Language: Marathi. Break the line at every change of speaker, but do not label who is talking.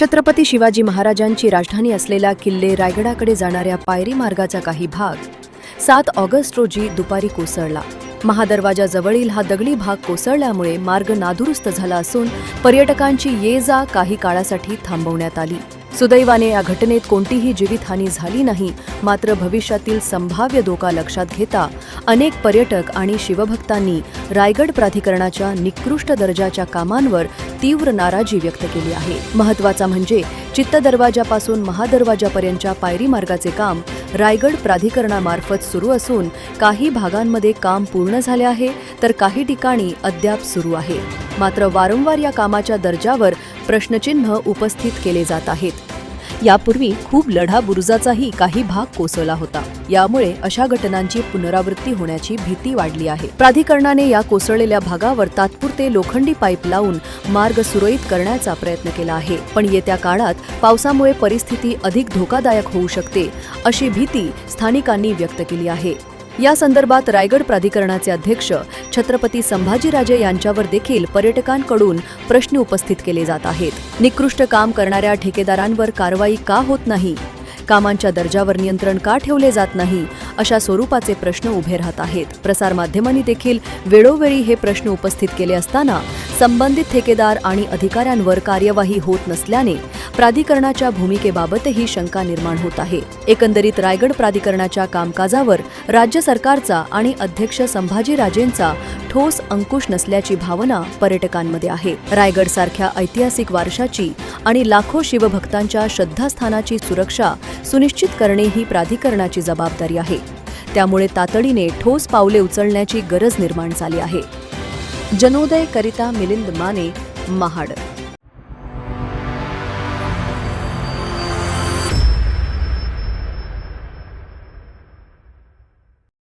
छत्रपती शिवाजी महाराजांची राजधानी असलेला किल्ले रायगडाकडे जाणाऱ्या पायरी मार्गाचा काही भाग सात ऑगस्ट रोजी दुपारी कोसळला. महादरवाजाजवळील हा दगडी भाग कोसळल्यामुळे मार्ग नादुरुस्त झाला असून पर्यटकांची ये जा काही काळासाठी थांबवण्यात आली. सुदैवाने या घटनेत कोणतीही जीवितहानी झाली नाही मात्र भविष्यातील संभाव्य धोका लक्षात घेता अनेक पर्यटक आणि शिवभक्तांनी रायगड प्राधिकरणाच्या निकृष्ट दर्जाच्या कामांवर तीव्र नाराजी व्यक्त केली आहे. महत्त्वाचा म्हणजे चित्त दरवाजापासून महादरवाजापर्यंतच्या पायरी मार्गाचे काम रायगड प्राधिकरणामार्फत सुरू असून काही भागांमध्ये काम पूर्ण झाले आहे तर काही ठिकाणी अद्याप सुरू आहे. मात्र वारंवार या कामाच्या दर्जावर प्रश्नचिन्ह उपस्थित केले जात आहेत. यापूर्वी खूप लढा बुरुजाचाही काही भाग कोसळला होता. यामुळे अशा घटनांची पुनरावृत्ती होण्याची भीती वाढली आहे. प्राधिकरणाने या कोसळलेल्या भागावर तात्पुरते लोखंडी पाईप लावून मार्ग सुरळीत करण्याचा प्रयत्न केला आहे. पण येत्या काळात पावसामुळे परिस्थिती अधिक धोकादायक होऊ शकते अशी भीती स्थानिकांनी व्यक्त केली आहे. या संदर्भात रायगड प्राधिकरणाचे अध्यक्ष छत्रपती संभाजीराजे यांच्यावर देखील पर्यटकांकडून प्रश्न उपस्थित केले जात आहेत. निकृष्ट काम करणाऱ्या ठेकेदारांवर कारवाई का होत नाही? कामांच्या दर्जावर नियंत्रण का ठेवले जात नाही? अशा स्वरूपाचे प्रश्न उभे राहत आहेत. प्रसारमाध्यमांनी देखील वेळोवेळी हे प्रश्न उपस्थित केले असताना संबंधित ठेकेदार आणि अधिकाऱ्यांवर कार्यवाही होत नसल्याने प्राधिकरणाच्या भूमिकेबाबतही शंका निर्माण होत आहे. एकंदरीत रायगड प्राधिकरणाच्या कामकाजावर राज्य सरकारचा आणि अध्यक्ष संभाजीराजेंचा ठोस अंकुश नसल्याची भावना पर्यटकांमध्ये आहे. रायगड सारख्या ऐतिहासिक वारशाची आणि लाखो शिवभक्तांच्या श्रद्धास्थानाची सुरक्षा सुनिश्चित करणे ही प्राधिकरणाची जबाबदारी आहे. त्यामुळे तातडीने ठोस पावले उचलण्याची गरज निर्माण झाली आहे. જનોદય કરિતા મિલિંદ માને મહાડ.